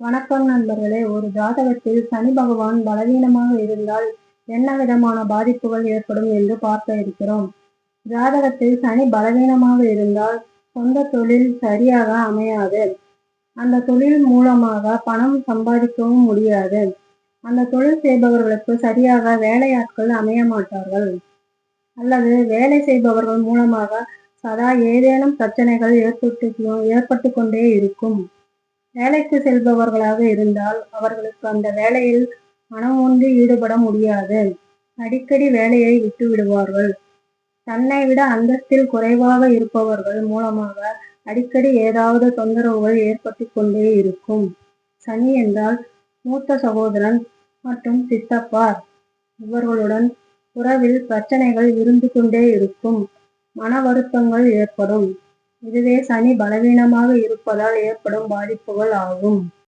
வணக்கம் நண்பர்களே. ஒரு ஜாதகத்தில் சனி பகவான் பலவீனமாக இருந்தால் என்ன விதமான பாதிப்புகள் ஏற்படும் என்று பார்க்க இருக்கிறோம். ஜாதகத்தில் சனி பலவீனமாக இருந்தால் சொந்த தொழில் சரியாக அமையாது. அந்த தொழில் மூலமாக பணம் சம்பாதிக்கவும் முடியாது. அந்த தொழில் செய்பவர்களுக்கு சரியாக வேலையாட்கள் அமைய மாட்டார்கள். அல்லது வேலை செய்பவர்கள் மூலமாக சதா ஏதேனும் பிரச்சனைகள் ஏற்பட்டு ஏற்பட்டு கொண்டே இருக்கும். வேலைக்கு செல்பவர்களாக இருந்தால் அவர்களுக்கு அந்த வேலையில் மனம் ஒன்று ஈடுபட முடியாது. அடிக்கடி வேலையை விட்டு விடுவார்கள். தன்னை விட அந்தஸ்தில் குறைவாக இருப்பவர்கள் மூலமாக அடிக்கடி ஏதாவது தொந்தரவுகள் ஏற்பட்டு கொண்டே இருக்கும். சனி என்றால் மூத்த சகோதரன் மற்றும் சித்தப்பார் இவர்களுடன் உறவில் பிரச்சனைகள் இருந்து கொண்டே இருக்கும். மன வருத்தங்கள் ஏற்படும். இதுவே சனி பலவீனமாக இருப்பதால் ஏற்படும் பாதிப்புகள் ஆகும்.